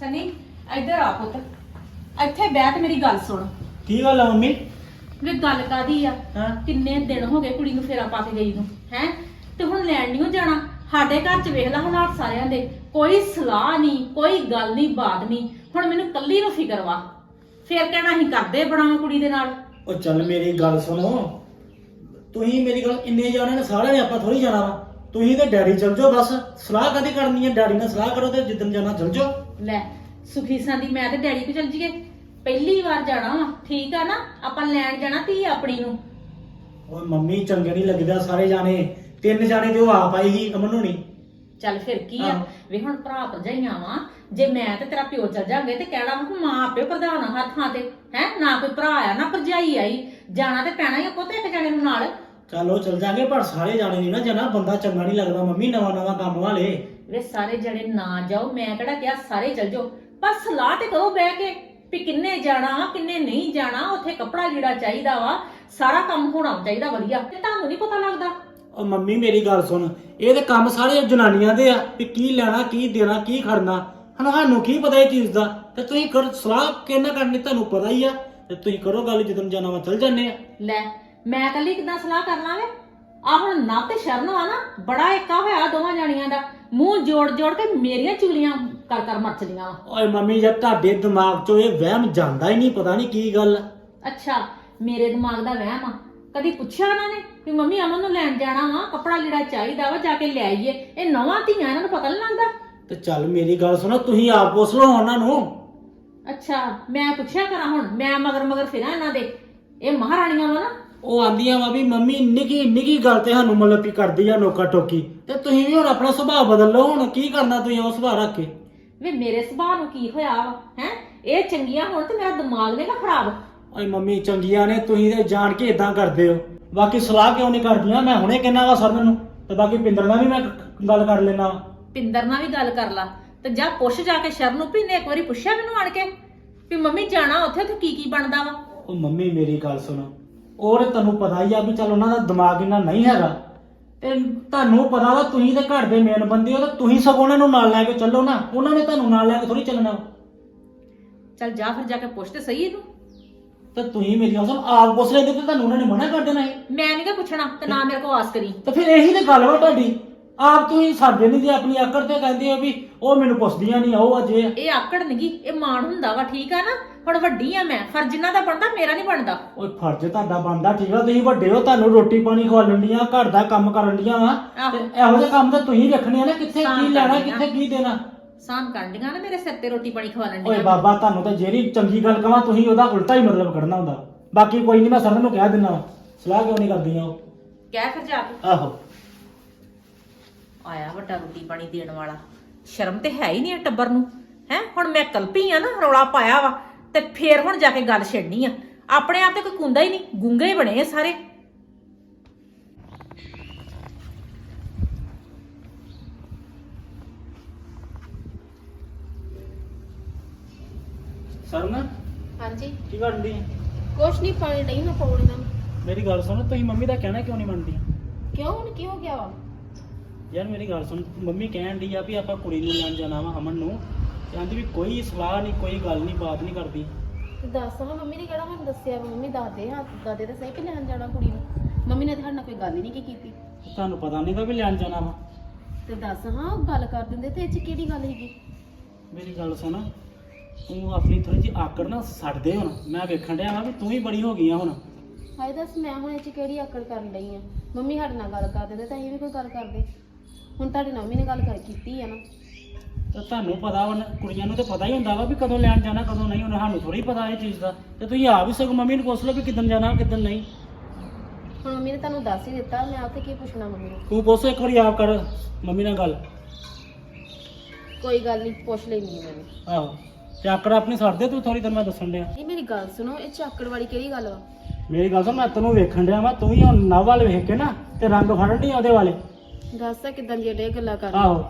ਸਨੀ ਇੱਧਰ ਆ ਪੁੱਤ। ਇੱਥੇ ਬੈਠ ਮੇਰੀ ਗੱਲ ਸੁਣ। ਕੀ ਗੱਲ ਆ ਮੰਮੀ? ਵੇ ਗੱਲ ਕਾਦੀ ਆ? ਹਾਂ। ਕਿੰਨੇ ਦਿਨ ਹੋ ਗਏ ਕੁੜੀ ਨੂੰ ਫੇਰਾ ਪਾ ਕੇ ਗਈ ਨੂੰ ਹੈ? ਤੇ ਹੁਣ ਲੈਣ ਨਹੀਂ ਜਾਣਾ। ਸਾਡੇ ਘਰ ਚ ਵੇਖ ਲੈ ਹਾਲਾਤ ਸਾਰਿਆਂ ਦੇ। ਕੋਈ ਸਲਾਹ ਨਹੀਂ ਕੋਈ ਗੱਲ ਨਹੀਂ ਬਾਤ ਨਹੀਂ ਹੁਣ ਮੈਨੂੰ ਕੱਲੀ ਨੂੰ ਫਿਕਰ ਵਾ। ਫੇਰ ਕਹਿਣਾ ਅਸੀਂ ਕਰਦੇ ਬਣਾ ਕੁੜੀ ਦੇ ਨਾਲ। ਉਹ ਚੱਲ ਮੇਰੀ ਗੱਲ ਸੁਣੋ। ਤੁਸੀਂ ਮੇਰੀ ਗੱਲ ਇੰਨੇ ਜਾਣੇ ਨੇ ਸਾਰਿਆਂ ਨੇ ਆਪਾਂ ਥੋੜੀ ਜਾਣਾ ਵਾ। ਤੁਸੀਂ ਤੇ ਡੈਡੀ ਚਲ ਜਾਓ ਬਸ ਸਲਾਹ ਕਦੀ ਕਰਨੀ ਹੈ? ਡੈਡੀ ਨਾਲ ਸਲਾਹ ਕਰੋ ਤੇ ਜਿੱਦਣ ਜਾਣਾ ਚਲ ਜਾਓ। ਲੈ ਸੁਖੀ ਸਾਂਦੀ ਮੈਂ ਤੇ ਡੈਡੀ ਕੋ ਚੱਲ ਜੀਏ। ਪਹਿਲੀ ਵਾਰ ਜਾਣਾ ਵਾ ਠੀਕ ਆ ਨਾ? ਆਪਾਂ ਲੈਣ ਜਾਣਾ ਧੀ ਆਪਣੀ ਨੂੰ। ਓਏ ਮੰਮੀ ਚੰਗੇ ਨਹੀਂ ਲੱਗਦਾ ਸਾਰੇ ਜਾਣੇ। ਤਿੰਨ ਜਾਣੇ ਤੇ ਉਹ ਆਪ ਆਈ ਸੀ ਅਮਨ ਹੋਣੀ। ਚੱਲ ਫਿਰ ਕੀ ਆ? ਆਹੋ। ਵੇ ਹੁਣ ਭਰਾ ਭਰਜਾਈਆਂ ਵਾ ਜੇ ਮੈਂ ਤੇ ਤੇਰਾ ਪਿਓ ਚੱਲ ਜਾਗੇ ਤੇ ਕਹਿਣਾ ਵਾ ਕਿ ਮਾਂ ਆਪੇ ਪ੍ਰਧਾਨ ਆ ਹਰ ਥਾਂ ਤੇ। ਹੈ ਨਾ ਕੋਈ ਭਰਾ ਆ ਨਾ ਭਰਜਾਈ ਆਈ। ਜਾਣਾ ਤੇ ਪੈਣਾ ਹੀ ਆ ਪੁੱਤ ਇੱਕ ਜਣੇ ਨੂੰ ਨਾਲ। ਚਲੋ ਚਲ ਜਾਗੇ ਪਰ ਸਾਰੇ ਜਾਣੇ ਨਹੀਂ ਨਾ ਜਾਣਾ। ਬੰਦਾ ਚੰਗਾ ਨਹੀਂ ਲੱਗਦਾ ਮੰਮੀ ਨਵਾਂ ਨਵਾਂ ਕੰਮ ਵਾਲੇ। ਵੇ ਸਾਰੇ ਜਣੇ ਨਾ ਜਾਓ ਮੈਂ ਕਿਹੜਾ ਕਿਹਾ ਸਾਰੇ ਚੱਲ ਜਾਓ। ਪਰ ਸਲਾਹ ਤੇ ਕਰੋ ਬਹਿ ਕੇ ਵੀ ਕਿੰਨੇ ਜਾਣਾ ਕਿੰਨੇ ਨਹੀਂ ਜਾਣਾ ਉੱਥੇ ਕੱਪੜਾ ਲੀੜਾ ਚਾਹੀਦਾ ਵਾ ਸਾਰਾ ਕੰਮ ਹੋਣਾ ਚਾਹੀਦਾ ਵਧੀਆ। ਤੇ ਤੁਹਾਨੂੰ ਨਹੀਂ ਪਤਾ ਲੱਗਦਾ। ਉਹ ਮੰਮੀ ਮੇਰੀ ਗੱਲ ਸੁਣ ਇਹ ਤੇ ਕੰਮ ਸਾਰੇ ਜਨਾਨੀਆਂ ਦੇ ਆ ਵੀ ਕੀ ਲੈਣਾ ਕੀ ਦੇਣਾ ਕੀ ਖੜਨਾ। ਹੁਣ ਸਾਨੂੰ ਕੀ ਪਤਾ ਇਹ ਚੀਜ਼ ਦਾ? ਤੇ ਤੁਸੀਂ ਕਰ ਸਲਾਹ ਕਿੰਨਾ ਕਰਨੀ ਤੁਹਾਨੂੰ ਪਤਾ ਹੀ ਆ। ਤੇ ਤੁਸੀਂ ਕਰੋ ਗੱਲ ਜਦੋਂ ਜਾਣਾ ਵਾ ਚਲ ਜੰਨੇ ਆ। ਲੈ ਮੈਂ ਕੱਲੀ ਕਿਦਾਂ ਸਲਾਹ ਕਰਨਾ ਵੇ ਆ ਹੁਣ ਨਾ ਤੇ ਸ਼ਰਨ ਆ ਨਾ ਬੜਾ ਏਕਾ ਹੋਇਆ ਦੋਵਾਂ ਜਾਣੀਆਂ ਦਾ। ਮੂੰਹ ਜੋੜ ਜੋੜ ਕੇ ਮੇਰੀਆਂ ਚੁਗਲੀਆਂ ਕਰ ਕਰ ਮਰਚਦੀਆਂ ਓਏ ਮੰਮੀ ਜੇ ਤੁਹਾਡੇ ਦਿਮਾਗ 'ਚੋਂ ਇਹ ਵਹਿਮ ਜਾਂਦਾ ਹੀ ਨਹੀਂ ਪਤਾ ਨਹੀਂ ਕੀ ਗੱਲ। ਅੱਛਾ ਮੇਰੇ ਦਿਮਾਗ ਦਾ ਵਹਿਮ ਆ। ਕਦੀ ਪੁੱਛਿਆ ਉਹਨਾਂ ਨੇ ਵੀ ਮੰਮੀ ਅਮਨ ਨੂੰ ਲੈਣ ਜਾਣਾ ਵਾ ਕੱਪੜਾ ਲੀੜਾ ਚਾਹੀਦਾ ਵਾ ਜਾ ਕੇ ਲੈ ਆਈਏ। ਇਹ ਨਵਾਂ ਧੀਆਂ ਇਹਨਾਂ ਨੂੰ ਪਤਾ ਨਹੀਂ ਲੱਗਦਾ। ਤੇ ਚੱਲ ਮੇਰੀ ਗੱਲ ਸੁਣੋ ਤੁਸੀਂ ਆਪ ਪੁੱਛ ਲਓ ਉਹਨਾਂ ਨੂੰ। ਅੱਛਾ ਮੈਂ ਪੁੱਛਿਆ ਕਰਾਂ ਹੁਣ। ਮੈਂ ਮਗਰ ਮਗਰ ਫਿਰਾਂ ਇਹਨਾਂ ਦੇ। ਇਹ ਮਹਾਰਾਣੀਆਂ ਵਾ ਨਾ। ਉਹ ਆਂਦੀਆਂ ਵਾ ਵੀ ਮੰਮੀ ਨਿੱਕੀ ਨਿੱਕੀ ਗੱਲ ਤੇ ਸਾਨੂੰ ਮਤਲਬ ਵੀ ਕਰਦੀ ਆ ਨੋਕਾ ਟੋਕੀ। ਤੇ ਤੁਸੀਂ ਵੀ ਹੁਣ ਆਪਣਾ ਸੁਭਾਅ ਬਦਲ ਲਓ ਹੁਣ ਕੀ ਕਰਨਾ ਤੁਸੀਂ ਉਹ ਸੁਭਾਅ ਰੱਖ ਕੇ? ਵੀ ਮੇਰੇ ਸੁਭਾਅ ਨੂੰ ਕੀ ਹੋਇਆ ਵਾ ਹੈ? ਇਹ ਚੰਗੀਆਂ ਹੋਣ ਤੇ ਮੇਰਾ ਦਿਮਾਗ ਨੇ ਨਾ ਖਰਾਬ। ਓਏ ਮੰਮੀ ਚੰਗੀਆਂ ਨੇ ਤੁਸੀਂ ਤੇ ਜਾਣ ਕੇ ਇਦਾਂ ਕਰਦੇ ਹੋ। ਬਾਕੀ ਸਲਾਹ ਕਿਉਂ ਨਹੀਂ ਕਰਦੀਆਂ? ਮੈਂ ਹੁਣੇ ਕਹਿਣਾ ਵਾ ਸਰ ਨੂੰ ਤੇ ਬਾਕੀ ਪਿੰਦਰ ਨਾਲ ਵੀ ਮੈਂ ਗੱਲ ਕਰ ਲੈਣਾ ਪਿੰਦਰ ਨਾਲ ਵੀ ਗੱਲ ਕਰ ਲਾ ਤੇ ਜਾ ਪੁੱਛ ਜਾ ਕੇ ਸ਼ਰਨ ਨੂੰ ਵੀ ਨੇ ਇੱਕ ਵਾਰੀ ਪੁੱਛਿਆ ਮੈਨੂੰ ਆਣ ਕੇ? ਵੀ ਮੰਮੀ ਜਾਣਾ ਉੱਥੇ ਤੇ ਕੀ ਕੀ ਬਣਦਾ ਵਾ? ਉਹ ਮੰਮੀ ਮੇਰੀ ਗੱਲ ਸੁਣੋ। ਔਰ ਤੁਹਾਨੂੰ ਪਤਾ ਹੀ ਆ ਵੀ ਚੱਲ ਉਹਨਾਂ ਦਾ ਦਿਮਾਗ ਇੰਨਾ ਨਹੀਂ ਹੈਗਾ। ਤੇ ਤੁਹਾਨੂੰ ਪਤਾ ਵਾ ਤੁਸੀਂ ਤੇ ਘਰ ਦੇ ਮੇਨ ਬੰਦੇ ਹੋ ਤੇ ਤੁਸੀਂ ਸਗੋਂ ਉਹਨਾਂ ਨੂੰ ਨਾਲ ਲੈ ਕੇ ਚੱਲੋ ਨਾ। ਉਹਨਾਂ ਨੇ ਤੁਹਾਨੂੰ ਨਾਲ ਲੈ ਕੇ ਥੋੜੀ ਚੱਲਣਾ ਚੱਲ ਜਾ ਫਿਰ ਜਾ ਕੇ ਪੁੱਛ ਤੇ ਸਹੀ ਇਹਨੂੰ। ਤੇ ਤੁਸੀਂ ਮੇਰੀ ਗੱਲ ਸੁਣ ਆਪ ਪੁੱਛ ਲੈਂਦੇ ਤੇ ਤੁਹਾਨੂੰ ਉਹਨਾਂ ਨੇ ਮਨਾ ਕਰ ਦੇਣਾ ਸੀ। ਮੈਂ ਨਹੀਂ ਕਿ ਪੁੱਛਣਾ ਤੇ ਨਾ ਮੇਰੇ ਕੋਲ ਆਸ ਕਰੀ। ਤੇ ਫਿਰ ਇਹੀ ਤੇ ਗੱਲ ਵਾ ਤੁਹਾਡੀ। ਆਪ ਤੁਸੀਂ ਸਾਡੇ ਨਹੀਂ ਤੇ ਆਪਣੀ ਆਕੜ ਤੇ ਕਹਿੰਦੇ ਹੋ ਵੀ ਉਹ ਮੈਨੂੰ ਪੁੱਛਦੀਆਂ ਨਹੀਂ ਉਹ ਅਜੇ ਇਹ ਆਕੜ ਨਹੀਂਗੀ ਇਹ ਮਾਣ ਹੁੰਦਾ ਵਾ ਠੀਕ ਆ ਨਾ? ਹੁਣ ਵੱਡੀ ਆ ਮੈਂ ਫਰਜ਼ ਇਹਨਾਂ ਦਾ ਬਣਦਾ ਮੇਰਾ ਨਹੀਂ ਬਣਦਾ। ਓਏ ਫਰਜ਼ ਤੁਹਾਡਾ ਬਣਦਾ ਠੀਕ ਆ ਤੁਸੀਂ ਵੱਡੇ ਹੋ ਤੁਹਾਨੂੰ ਰੋਟੀ ਪਾਣੀ ਖਵਾਉਣ ਦੀਆਂ ਘਰ ਦਾ ਕੰਮ ਕਰਨ ਦੀਆਂ ਵਾ ਆਹੋ। ਤੇ ਇਹੋ ਜਿਹੇ ਕੰਮ ਤਾਂ ਤੁਸੀਂ ਰੱਖਣੇ ਆ ਨਾ ਕਿੱਥੇ ਕੀ ਲੈਣਾ ਕਰਨੀਆਂ। ਕਿੱਥੇ ਕੀ ਦੇਣਾ? ਸਾਨ ਕਾਂਡੀਆਂ ਨਾ ਮੇਰੇ ਸਿਰ ਤੇ ਰੋਟੀ ਪਾਣੀ ਖਵਾਉਣ ਓਏ ਦੀਆਂ ਬਾਬਾ ਤੁਹਾਨੂੰ ਤਾਂ ਜਿਹੜੀ ਚੰਗੀ ਗੱਲ ਕਹਾਂ ਤੁਸੀਂ ਉਹਦਾ ਉਲਟਾ ਹੀ ਮਤਲਬ ਕੱਢਣਾ ਹੁੰਦਾ ਬਾਕੀ ਕੋਈ ਨਹੀਂ ਮੈਂ ਸਰਨ ਨੂੰ ਕਹਿ ਦਿੰਦਾ ਸਲਾਹ ਕਿਉਂ ਨਹੀਂ ਕਰਦੀਆਂ ਉਹ? ਕਹਿ ਫਿਰ ਜਾ ਕੇ। ਆਹੋ। ਆਇਆ ਵੱਡਾ ਰੋਟੀ ਪਾਣੀ ਦੇਣ ਵਾਲਾ। ਸ਼ਰਮ ਤੇ ਹੈ ਹੀ ਨਹੀਂ ਇਹ ਟੱਬਰ ਨੂੰ। ਹੈ ਹੁਣ ਮੈਂ ਕਲਪੀ ਆ ਨਾ ਰੌਲਾ ਪਾਇਆ ਵਾ। ਤੇ ਫੇਰ ਹੁਣ ਜਾ ਕੇ ਗੱਲ ਛੇੜਨੀ ਆ। ਆਪਣੇ ਆਪ ਤੇ ਕੋਈ ਕੁੰਦਾ ਹੀ ਨਹੀਂ ਗੁੰਗੇ ਹੀ ਬਣੇ ਆ ਸਾਰੇ। ਸਰਨ ਹਾਂਜੀ। ਕੀ ਕਰਦੀ ਕੁਛ ਨਹੀਂ ਪਾਣੀ ਨਹੀਂ ਮੈਂ ਪਾਉਣੀ ਨਾ ਮੇਰੀ ਗੱਲ ਸੁਣ ਤੁਸੀਂ ਮੰਮੀ ਦਾ ਕਹਿਣਾ ਕਿਉਂ ਨਹੀਂ ਮੰਨਦੀਆਂ? ਕਿਉਂ ਹੁਣ ਕੀ ਹੋ ਗਿਆ ਵਾ? ਯਾਰ ਮੇਰੀ ਗੱਲ ਸੁਣ ਮੰਮੀ ਕਹਿਣ ਦੀ ਆ ਵੀ ਆਪਾਂ ਕੁੜੀ ਨੂੰ ਲੈਣ ਜਾਣਾ ਵਾ ਅਮਨ ਨੂੰ। ਕਹਿੰਦੀ ਵੀ ਕੋਈ ਸਲਾਹ ਨਹੀਂ ਕੋਈ ਗੱਲ ਨਹੀਂ ਬਾਤ ਨਹੀਂ ਕਰਦੀ। ਤੇ ਦੱਸ ਹਾਂ ਮੰਮੀ ਨੇ ਕਿਹੜਾ ਮੈਨੂੰ ਦੱਸਿਆ ਵਾ? ਮੰਮੀ ਦੱਸਦੇ ਹਾਂ ਦਾਦੇ ਤਾਂ ਸਹੀ ਕਿ ਲੈਣ ਜਾਣਾ ਕੁੜੀ ਨੂੰ। ਮੰਮੀ ਨੇ ਤਾਂ ਸਾਡੇ ਨਾਲ ਕੋਈ ਗੱਲ ਹੀ ਨਹੀਂ ਕੀਤੀ। ਤੁਹਾਨੂੰ ਪਤਾ ਨਹੀਂਗਾ ਵੀ ਲੈਣ ਜਾਣਾ ਵਾ। ਤੇ ਦੱਸ ਹਾਂ ਉਹ ਗੱਲ ਕਰ ਦਿੰਦੇ ਤੇ ਇਹ ਚ ਕਿਹੜੀ ਗੱਲ ਹੈਗੀ? ਮੇਰੀ ਗੱਲ ਸੁਣ ਤੂੰ ਆਪਣੀ ਥੋੜੀ ਜਿਹੀ ਆਕੜ ਨਾ ਛੱਡ ਦੇ ਹੁਣ। ਮੈਂ ਵੇਖਣ ਡਿਆ ਵਾਂ ਵੀ ਤੂੰ ਹੀ ਬੜੀ ਹੋ ਗਈ ਆ ਹੁਣ। ਹਾਏ ਦੱਸ ਮੈਂ ਹੁਣ ਇਹ ਚ ਕਿਹੜੀ ਆਕੜ ਕਰਨ ਡਈ ਆ? ਮੰਮੀ ਸਾਡੇ ਨਾਲ ਗੱਲ ਕਰ ਦਿੰਦੇ ਤਾਂ ਅਸੀਂ ਵੀ ਕੋਈ ਗੱਲ ਕਰਦੇ। ਹੁਣ ਤੁਹਾਡੇ ਨਾਲ ਮੰਮੀ ਨੇ ਗੱਲ ਕਰ ਕੀਤੀ ਆ ਨਾ। ਤੇ ਤੁਹਾਨੂੰ ਪਤਾ ਵਾ ਨਾ, ਕੁੜੀਆਂ ਨੂੰ ਤਾਂ ਪਤਾ ਹੀ ਹੁੰਦਾ ਵਾ ਵੀ ਕਦੋਂ ਲੈਣ ਜਾਣਾ ਕਦੋਂ ਨਹੀਂ ਹੁਣ ਸਾਨੂੰ ਥੋੜੀ ਪਤਾ ਇਹ ਚੀਜ਼ ਦਾ। ਤੇ ਤੁਸੀਂ ਆਪ ਹੀ ਸਗੋਂ ਮੰਮੀ ਨੂੰ ਪੁੱਛ ਲਓ ਵੀ ਕਿੱਦਣ ਜਾਣਾ ਕਿੱਦਣ ਨਹੀਂ। ਹੁਣ ਮੰਮੀ ਨੇ ਤੁਹਾਨੂੰ ਦੱਸ ਹੀ ਦਿੱਤਾ ਮੈਂ ਉੱਥੇ ਕੀ ਪੁੱਛਣਾ ਮੰਮੀ ਨੂੰ? ਤੂੰ ਪੁੱਛ ਇੱਕ ਵਾਰੀ ਆਪ ਕਰ ਮੰਮੀ ਨਾਲ ਗੱਲ। ਕੋਈ ਗੱਲ ਨਹੀਂ ਪੁੱਛ ਲੈਣੀ ਮੰਮੀ ਆਹੋ ਤੇ ਆਕੜ ਆਪਣੀ ਛੱਡ ਦੇ ਤੂੰ ਥੋੜੀ ਦੇਰ ਮੈਂ ਦੱਸਣ ਡਿਆ। ਇਹ ਮੇਰੀ ਗੱਲ ਸੁਣੋ ਇਹ ਚ ਆਕੜ ਵਾਲੀ ਕਿਹੜੀ ਗੱਲ ਵਾ? ਮੇਰੀ ਗੱਲ ਸੁਣ ਮੈਂ ਤੈਨੂੰ ਵੇਖਣ ਡਿਆ ਵਾ ਤੂੰ ਵੀ ਹੁਣ ਨਵ ਵਾਲੇ ਵੇਖ ਕੇ ਨਾ ਤੇ ਰੰਗ ਫੜਨ ਡਈ ਉਹਦੇ ਵਾਲੇ। ਦੱਸ ਤਾਂ ਕਿਦਾਂ ਦੀਆਂ ਡੇ ਗੱਲਾਂ ਕਰ ਆਹੋ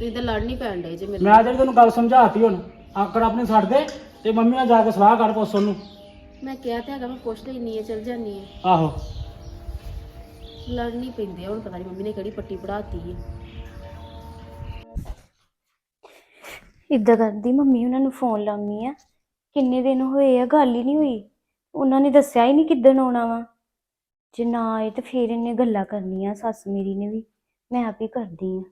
ਤੁਸੀਂ ਤਾਂ ਲੜ ਨਹੀਂ ਪੈਣ ਡੇ ਜੇ ਮੇਰੇ ਮੈਂ ਜਿਹੜੀ ਤੈਨੂੰ ਗੱਲ ਸਮਝਾਤੀ ਹੁਣ ਆਕੜ ਆਪਣੀ ਛੱਡ ਦੇ ਤੇ ਮੰਮੀ ਨਾਲ ਜਾ ਕੇ ਸਲਾਹ ਕਰ ਪੁੱਛ ਉਹਨੂੰ। ਮੈਂ ਕਿਹਾ ਤੇ ਹੈਗਾ ਮੈਂ ਪੁੱਛ ਲੈਣੀ ਹੈ ਚਲ ਜਾਨੀ ਹੈ। ਆਹੋ। ਲੜ ਨਹੀਂ ਪੈਂਦੇ ਹੁਣ ਪਤਾ ਨਹੀਂ ਮੰਮੀ ਨੇ ਕਿਹੜੀ ਪੱਟੀ ਪੜਾਤੀ ਹੈ ਇਦਾਂ ਕਰਦੀ ਮੰਮੀ ਉਹਨਾਂ ਨੂੰ ਫੋਨ ਲਾਉਣੀ ਆ ਕਿੰਨੇ ਦਿਨ ਹੋਏ ਆ ਗੱਲ ਹੀ ਨਹੀਂ ਹੋਈ। ਉਹਨਾਂ ਨੇ ਦੱਸਿਆ ਹੀ ਨਹੀਂ ਕਿੱਦਣ ਆਉਣਾ ਵਾ। ਜੇ ਨਾ ਆਏ ਤਾਂ ਫੇਰ ਇਹਨੇ ਗੱਲਾਂ ਕਰਨੀਆਂ ਸੱਸ ਮੇਰੀ ਨੇ ਵੀ। ਮੈਂ ਆਪ ਹੀ ਕਰਦੀ ਆ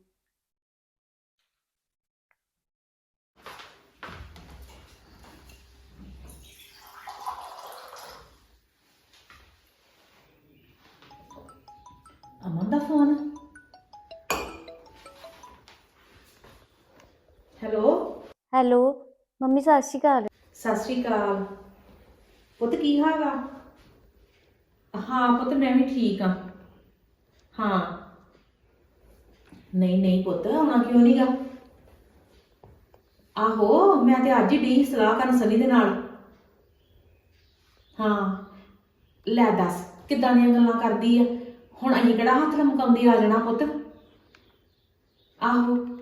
ਹੈਲੋ, ਮੰਮੀ ਸਤਿ ਸ਼੍ਰੀ ਅਕਾਲ। ਸਤਿ ਸ਼੍ਰੀ ਅਕਾਲ। ਪੁੱਤ, ਕੀ ਹਾਲ ਆ? ਹਾਂ ਪੁੱਤ, ਮੈਂ ਵੀ ਠੀਕ ਆ। ਹਾਂ। ਨਹੀਂ ਨਹੀਂ ਪੁੱਤ, ਆਉਣਾ ਕਿਉਂ ਨਹੀਂਗਾ ਆਹੋ, ਮੈਂ ਤੇ ਅੱਜ ਹੀ ਡੀ ਸਲਾਹ ਕਰਨ ਸਨੀ ਦੇ ਨਾਲ। ਹਾਂ। ਲੈ ਦੱਸ, ਕਿੱਦਾਂ ਦੀਆਂ ਗੱਲਾਂ ਕਰਦੀ ਆ? ਹੁਣ ਅਸੀਂ ਕਿਹੜਾ ਹੱਥ ਲਮਕਾਉਂਦੀ ਆ ਜਾਣਾ ਪੁੱਤ? ਆਹੋ।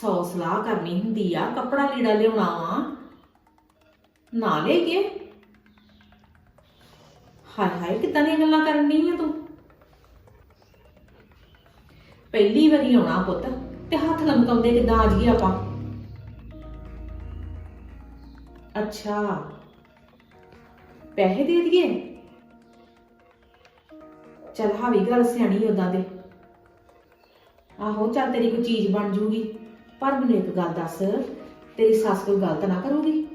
ਸੌ ਸਲਾਹ ਕਰਨੀ ਹੁੰਦੀ ਆ, ਕੱਪੜਾ ਲੀੜਾ ਲਿਆਉਣਾ ਵਾ। ਨਾ ਲੈ ਕੇ। ਹਾਏ ਹਾਏ, ਕਿੱਦਾਂ ਦੀਆਂ ਗੱਲਾਂ ਕਰਨ ਡਈ ਆ ਤੂੰ? ਪਹਿਲੀ ਵਾਰੀ ਆਉਣਾ ਪੁੱਤ, ਤੇ ਹੱਥ ਲਮਕਾਉਂਦੇ ਕਿੱਦਾਂ ਆ ਜੀ ਆਪਾਂ? ਅੱਛਾ। ਪੈਸੇ ਦੇ ਦਈਏ? ਚੱਲ ਹਾਵੀ ਗੱਲ ਸਿਆਣੀ ਉਦਾਂ ਦੇ ਆਹੋ, ਚੱਲ ਤੇਰੀ ਕੋਈ ਚੀਜ਼ ਬਣ ਜੂਗੀ। ਪਰ ਮੈਨੂੰ ਇੱਕ ਗੱਲ ਦੱਸ, ਤੇਰੀ ਸੱਸ ਕੋਈ ਗਲਤ ਨਾ ਕਰੂਗੀ।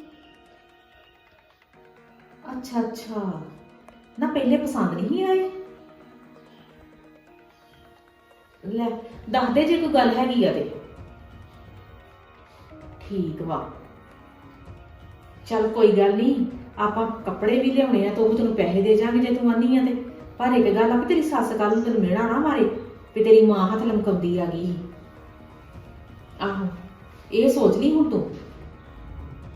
ਅੱਛਾ ਅੱਛਾ। ਨਾ ਪਹਿਲੇ ਪਸੰਦ ਨਹੀਂ ਆਏ ਲੈ, ਦੱਸ ਦੇ ਜੇ ਕੋਈ ਗੱਲ ਹੈਗੀ ਆ ਤੇ। ਠੀਕ ਵਾ। ਚੱਲ ਕੋਈ ਗੱਲ ਨਹੀਂ, ਆਪਾਂ ਕੱਪੜੇ ਵੀ ਲਿਆਉਣੇ ਆ, ਤਾਂ ਉਹ ਵੀ ਤੈਨੂੰ ਪੈਸੇ ਦੇ ਜਾਾਂਗੇ ਜੇ ਤੂੰ ਆਨੀ ਆ ਤੇ। ਪਰ ਇੱਕ ਗੱਲ ਆ ਵੀ ਤੇਰੀ ਸੱਸ ਕੱਲ ਨੂੰ ਤੈਨੂੰ ਮਿਹਣਾ ਨਾ ਮਾਰੇ, ਵੀ ਤੇਰੀ ਮਾਂ ਹੱਥ ਲਮਕਾਉਂਦੀ ਆ ਗਈ। ਆਹੋ ਇਹ ਸੋਚ ਲਈ ਹੁਣ ਤੂੰ।